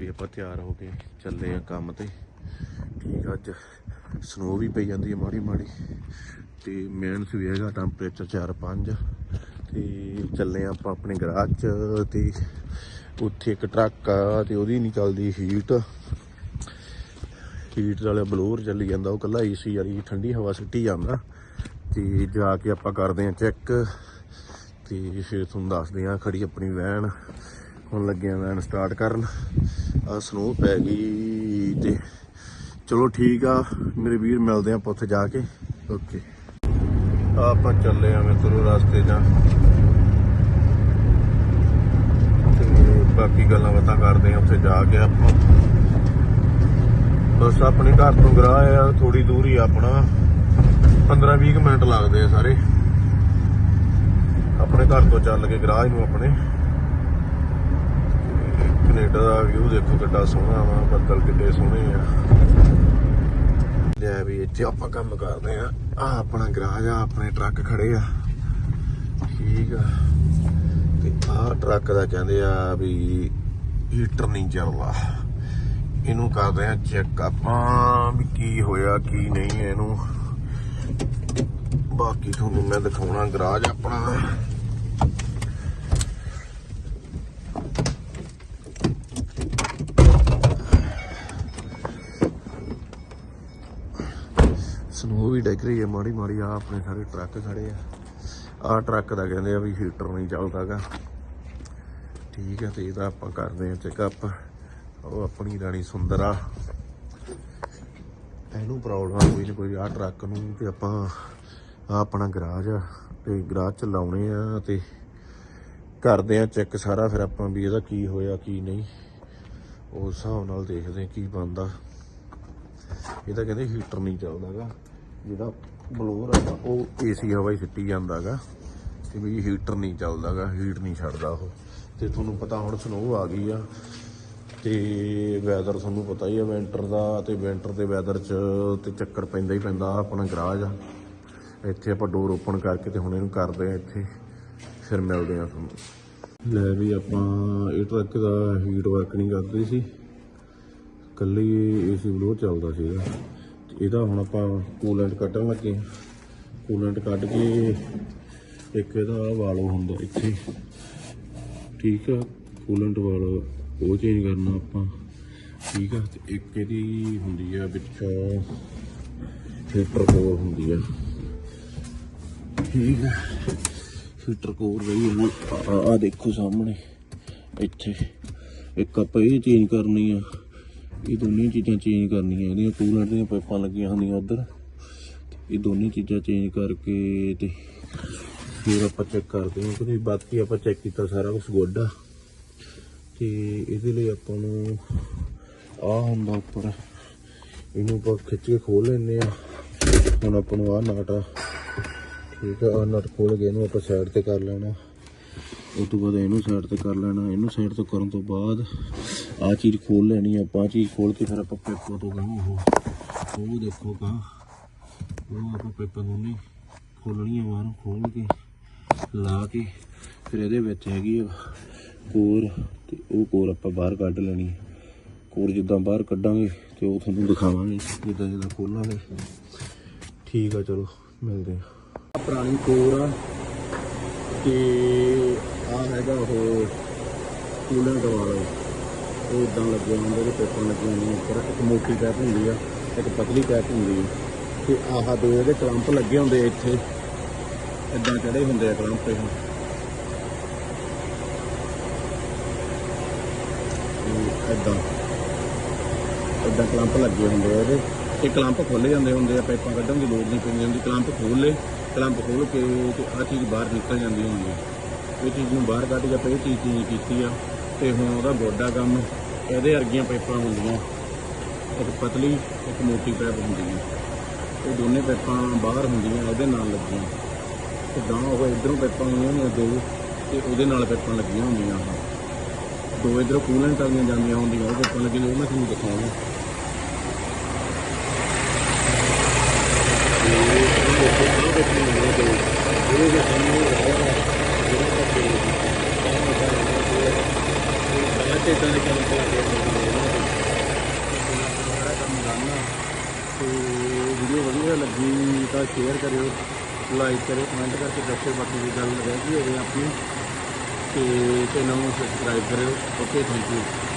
ਵੀ ਆਪਾਂ ਤਿਆਰ ਹੋ ਕੇ ਚੱਲੇ ਆ ਕੰਮ ਤੇ। ਠੀਕ ਆ, ਅੱਜ ਸਨੋ ਵੀ ਪਈ ਜਾਂਦੀ ਹੈ ਮਾੜੀ ਮਾੜੀ। ਤੇ ਮਿਹਨਤ ਵੀ ਹੈਗਾ ਟੈਂਪਰੇਚਰ 4-5 ਤੇ ਚੱਲੇ ਆ ਆਪਾਂ ਆਪਣੇ ਗਰਾਜ ਚ ਤੇ ਉੱਥੇ ਇੱਕ ਟਰੱਕ ਆ ਤੇ ਉਹਦੀ ਨਹੀਂ ਚੱਲਦੀ ਹੀਟ ਹੀਟ ਵਾਲਾ ਬਲੋਰ ਚੱਲੀ ਜਾਂਦਾ ਉਹ ਕੱਲਾ ਏਸੀ ਵਾਲੀ ਠੰਡੀ ਹਵਾ ਸਿੱਟੀ ਜਾਂਦਾ। ਤੇ ਜਾ ਕੇ ਆਪਾਂ ਕਰਦੇ ਆ ਚੈੱਕ ਤੇ ਫਿਰ ਤੁਹਾਨੂੰ ਦੱਸਦੇ ਆ ਖੜੀ ਆਪਣੀ ਵੈਨ। ਹੁਣ ਲੱਗੇ ਆ ਵੈਨ ਸਟਾਰਟ ਕਰਨ। ਆ ਸਨੋ ਪੈ ਗਈ ਤੇ ਚਲੋ ਠੀਕ ਆ, ਮੇਰੇ ਵੀਰ ਮਿਲਦੇ ਆਪਾਂ ਉੱਥੇ ਜਾ ਕੇ। ਓਕੇ ਆਪਾਂ ਚੱਲੇ ਆ ਮਿੱਤਰੋ ਰਸਤੇ ਜਾਂ ਬਾਕੀ ਗੱਲਾਂ ਬਾਤਾਂ ਕਰਦੇ ਆ, ਉੱਥੇ ਜਾ ਕੇ ਆਪਾਂ। ਬਸ ਆਪਣੇ ਘਰ ਤੋਂ ਗਰਾਹ ਆ ਥੋੜੀ ਦੂਰ ਹੀ ਆ ਆਪਣਾ। 15-20 ਮਿੰਟ ਲੱਗਦੇ ਆ ਸਾਰੇ। ਆਪਣੇ ਘਰ ਤੋਂ ਚੱਲ ਕੇ ਗਰਾਹ ਨੂੰ ਆਪਣੇ। ਕੈਨੇਡਾ ਦਾ ਵਿਊ ਦੇਖੋ ਕਿੱਡਾ ਸੋਹਣਾ ਵਾ, ਬੱਦਲ ਕਿੱਡੇ ਸੋਹਣੇ ਆ। ਲੈ ਵੀ ਇੱਥੇ ਆਪਾਂ ਕੰਮ ਕਰਦੇ ਆ। ਆ ਆਪਣਾ ਗਰਾਜ ਆ, ਆਪਣੇ ਟਰੱਕ ਖੜੇ ਆ। ਠੀਕ ਆ। ਤੇ ਆਹ ਟਰੱਕ ਦਾ ਕਹਿੰਦੇ ਆ ਵੀ ਹੀਟਰ ਨਹੀਂ ਚੱਲਦਾ। ਇਹਨੂੰ ਕਰਦੇ ਆ ਚੈੱਕ ਆਪਾਂ ਵੀ ਕੀ ਹੋਇਆ, ਕੀ ਨਹੀਂ ਇਹਨੂੰ। ਬਾਕੀ ਤੁਹਾਨੂੰ ਮੈਂ ਦਿਖਾਉਣਾ ਗਰਾਜ ਆਪਣਾ। ਉਹ ਵੀ ਡਿੱਗ ਰਹੀ ਹੈ ਮਾੜੀ ਮਾੜੀ ਆ ਆਪਣੇ ਸਾਰੇ ਟਰੱਕ ਖੜੇ ਆ। ਆਹ ਟਰੱਕ ਦਾ ਕਹਿੰਦੇ ਆ ਵੀ ਹੀਟਰ ਨਹੀਂ ਚੱਲਦਾਗਾ। ਠੀਕ ਹੈ ਤੇ ਇਹਦਾ ਆਪਾਂ ਕਰਦੇ ਆ ਚੈੱਕਅਪ ਉਹ ਆਪਣੀ ਰਾਣੀ ਸੁੰਦਰ ਆ। ਇਹਨੂੰ ਪ੍ਰੋਬਲਮ ਕੋਈ ਨਾ ਕੋਈ ਆ ਟਰੱਕ ਨੂੰ ਤੇ ਆਪਾਂ ਆ ਆਪਣਾ ਗਰਾਜ ਆ, ਤੇ ਗਰਾਜ ਚ ਲਾਉਣੇ ਆ ਤੇ ਕਰਦੇ ਆ ਚੈੱਕ ਸਾਰਾ, ਫਿਰ ਆਪਾਂ ਵੀ ਇਹਦਾ ਕੀ ਹੋਇਆ, ਕੀ ਨਹੀਂ। ਉਸ ਹਿਸਾਬ ਨਾਲ ਦੇਖਦੇ ਆ ਕੀ ਬਣਦਾ। ਇਹ ਤਾਂ ਕਹਿੰਦੇ ਹੀਟਰ ਨਹੀਂ ਚੱਲਦਾਗਾ। ਜਿਹੜਾ ਬਲੋਰ ਆ, ਉਹ ਏਸੀ ਹਵਾ ਹੀ ਸਿੱਟੀ ਜਾਂਦਾਗਾ ਤੇ ਵੀ ਹੀਟਰ ਨਹੀਂ ਚੱਲਦਾਗਾ, ਹੀਟ ਨਹੀਂ ਛੱਡਦਾ ਉਹ। ਤੇ ਤੁਹਾਨੂੰ ਪਤਾ ਹੁਣ ਸਨੋ ਆ ਗਈ ਆ ਤੇ ਵੈਦਰ ਤੁਹਾਨੂੰ ਪਤਾ ਹੀ ਆ ਵਿੰਟਰ ਦਾ ਤੇ ਵਿੰਟਰ ਦੇ ਵੈਦਰ 'ਚ ਤੇ ਚੱਕਰ ਪੈਂਦਾ ਹੀ ਪੈਂਦਾ ਆਪਣਾ ਗਰਾਜ ਆ। ਇੱਥੇ ਆਪਾਂ ਡੋਰ ਓਪਨ ਕਰਕੇ ਤੇ ਹੁਣ ਇਹਨੂੰ ਕਰਦੇ ਆ ਇੱਥੇ, ਫਿਰ ਮਿਲਦੇ ਆ ਤੁਹਾਨੂੰ। ਲੈ ਵੀ ਆਪਾਂ, ਇਹ ਟਰੱਕ ਦਾ ਹੀਟ ਵਰਕ ਨਹੀਂ ਕਰਦੀ ਸੀ। ਕੱਲੀ ਏਸੀ ਬਲੋ ਚੱਲਦਾ ਸੀਗਾ। ਇਹਦਾ ਹੁਣ ਆਪਾਂ ਕੂਲੈਂਟ ਕੱਢਣ ਲੱਗੇ ਹਾਂ। ਕੂਲੈਂਟ ਕੱਢ ਕੇ ਇੱਕ ਇਹਦਾ ਵਾਲਵ ਹੁੰਦਾ ਇੱਥੇ। ਠੀਕ ਆ ਕੂਲੈਂਟ ਵਾਲਵ ਉਹ ਚੇਂਜ ਕਰਨਾ ਆਪਾਂ। ਠੀਕ ਆ, ਤੇ ਇੱਕ ਇਹਦੀ ਹੁੰਦੀ ਆ ਵਿੱਚੋਂ ਫਿਲਟਰ ਕੋਰ ਹੁੰਦੀ ਆ। ਠੀਕ ਆ ਫਿਲਟਰ ਕੋਰ ਰਹੀ ਆ ਆ ਦੇਖੋ ਸਾਹਮਣੇ, ਇੱਥੇ। ਇੱਕ ਆਪਾਂ ਇਹ ਚੇਂਜ ਕਰਨੀ ਆ। ਇਹ ਦੋਨੇ ਚੀਜ਼ਾਂ ਚੇਂਜ ਕਰਨੀਆਂ, ਇਹਦੀਆਂ ਕੂਲੈਂਟ ਦੀਆਂ ਪਾਈਪਾਂ ਲੱਗੀਆਂ ਹੁੰਦੀਆਂ ਉਧਰ। ਇਹ ਦੋਨੇ ਚੀਜ਼ਾਂ ਚੇਂਜ ਕਰਕੇ ਤੇ ਫਿਰ ਆਪਾਂ ਚੈੱਕ ਕਰਦੇ ਹਾਂ ਕਿ ਬਾਕੀ ਆਪਾਂ ਚੈੱਕ ਕੀਤਾ ਸਾਰਾ ਕੁਝ ਗੁੱਡ ਆ। ਤੇ ਇਹਦੇ ਲਈ ਆਪਾਂ ਨੂੰ ਆ ਹੁੰਦਾ ਉੱਪਰ, ਇਹਨੂੰ ਆਪਾਂ ਖਿੱਚ ਕੇ ਖੋਲ ਲੈਨੇ ਆ ਹੁਣ ਆਪਾਂ ਨੂੰ ਆ ਨਟ ਆ, ਠੀਕ ਆ, ਆਹ ਨਟ ਖੋਲ ਕੇ ਇਹਨੂੰ ਆਪਾਂ ਸਾਈਡ ਤੇ ਕਰ ਲੈਣਾ। ਉਸ ਤੋਂ ਬਾਅਦ ਇਹਨੂੰ ਸਾਈਡ ਤੇ ਕਰ ਲੈਣਾ, ਇਹਨੂੰ ਸਾਈਡ ਤੇ ਕਰਨ ਤੋਂ ਬਾਅਦ ਆ ਚੀਜ਼ ਖੋਲ ਲੈਣੀ ਆਪਾਂ ਆਹ ਚੀਜ਼ ਖੋਲ ਕੇ ਫਿਰ ਆਪਾਂ ਪੇਪਰ ਤੋਂ ਗਾਂ ਉਹ ਉਹ ਦੇਖੋ ਗਾਂ ਉਹ ਆਪਾਂ ਪੇਪਰ ਨੂੰ ਨਹੀਂ ਖੋਲਣੀ ਆ ਬਾਹਰੋਂ ਖੋਲ ਕੇ, ਲਾ ਕੇ, ਫਿਰ ਇਹਦੇ ਵਿੱਚ ਹੈਗੀ ਆ ਕੋਰ, ਤੇ ਉਹ ਕੋਰ ਆਪਾਂ ਬਾਹਰ ਕੱਢ ਲੈਣੀ ਕੋਰ ਜਿੱਦਾਂ ਬਾਹਰ ਕੱਢਾਂਗੇ, ਤੇ ਉਹ ਤੁਹਾਨੂੰ ਦਿਖਾਵਾਂਗੇ, ਜਿੱਦਾਂ ਜਿੱਦਾਂ ਖੋਲਾਂਗੇ। ਠੀਕ ਆ, ਚਲੋ, ਮਿਲਦੇ ਆ। ਪੁਰਾਣੀ ਕੋਰ ਆ, ਤੇ ਆ ਹੈਗਾ ਉਹ ਕੂਲੈਂਟ ਵਾਲਾ। ਉਹ ਇਦਾਂ ਲੱਗਿਆ ਹੁੰਦਾ ਕਿ ਪੇਪਰ ਲੱਗੇ ਹੁੰਦੇ ਉੱਪਰ, ਇੱਕ ਮੋਟੀ ਟੈਪ ਹੁੰਦੀ ਆ, ਇੱਕ ਪਤਲੀ ਟੈਪ ਹੁੰਦੀ ਆ। ਤੇ ਆਹ ਦੋ ਇਹਦੇ ਕਲੰਪ ਲੱਗੇ ਹੁੰਦੇ ਆ ਇੱਥੇ ਇਦਾਂ ਚੜੇ ਹੁੰਦੇ ਆ ਕਲੰਪ ਇਹ। ਇਦਾਂ ਇਦਾਂ ਕਲੰਪ ਲੱਗੇ ਹੁੰਦੇ ਆ ਇਹਦੇ। ਇਹ ਕਲੰਪ ਖੋਲੇ ਜਾਂਦੇ ਹੁੰਦੇ ਆ ਪਾਈਪਾਂ ਕੱਢਣ ਦੀ ਲੋੜ ਨਹੀਂ ਪੈਂਦੀ ਹੁੰਦੀ। ਕਲੰਪ ਖੋਲ ਲੇ ਕਲੰਪ ਖੋਲ ਕੇ ਤੇ ਆ ਚੀਜ਼ ਬਾਹਰ ਨਿਕਲ ਜਾਂਦੀ ਹੁੰਦੀ ਹੈ ਇਹ ਚੀਜ਼ ਨੂੰ ਬਾਹਰ ਕੱਢ ਕੇ ਆਪਾਂ ਇਹ ਚੀਜ਼ ਚੇਂਜ ਕੀਤੀ ਆ। ਤੇ ਹੁਣ ਉਹਦਾ ਗੋਡਾ ਕੰਮ ਇਹਦੇ ਵਰਗੀਆਂ ਪਾਈਪਾਂ ਹੁੰਦੀਆਂ। ਇੱਕ ਪਤਲੀ, ਇੱਕ ਮੋਟੀ ਪਾਈਪ ਹੁੰਦੀ ਹੈ। ਇਹ ਦੋਨੇ ਪਾਈਪਾਂ ਬਾਹਰ ਹੁੰਦੀਆਂ, ਇਹਦੇ ਨਾਲ ਲੱਗੀਆਂ। ਤੇ ਗਾਂ ਉਹ ਇਧਰੋਂ ਪਾਈਪਾਂ ਹੁੰਦੀਆਂ ਨੇ ਦੋ ਤੇ ਉਹਦੇ ਨਾਲ ਪਾਈਪਾਂ ਲੱਗੀਆਂ ਹੁੰਦੀਆਂ। ਆਹ ਦੋ ਇਧਰੋਂ ਕੂਲੈਂਟ ਵਾਲੀਆਂ ਜਾਂਦੀਆਂ ਹੁੰਦੀਆਂ, ਉਹ ਪਾਈਪਾਂ ਲੱਗੀਆਂ ਉਹ ਮੈਂ ਤੁਹਾਨੂੰ ਦਿਖਾਉਣਾ ਇਹਦੇ ਦੇ ਸਾਹਮਣੇ ਜਿਹੜਾ ਤੇ ਇਦਾਂ ਦੇ ਕੰਮ ਤੇ ਲੱਗੇ ਹੋਏ ਕੰਮ ਕਰਨਾ ਤੇ ਵੀਡੀਓ ਵਧੀਆ ਲੱਗੀ ਤਾਂ ਸ਼ੇਅਰ ਕਰਿਓ ਲਾਈਕ ਕਰਿਓ ਕਮੈਂਟ ਕਰਕੇ ਦੱਸਿਓ ਬਾਕੀ ਦੀ ਗੱਲ ਰਹਿ ਗਈ ਹੋਵੇ ਆਪਣੀ ਤੇ ਚੈਨਲ ਨੂੰ ਸਬਸਕ੍ਰਾਈਬ ਕਰਿਓ ਓਕੇ ਥੈਂਕ ਯੂ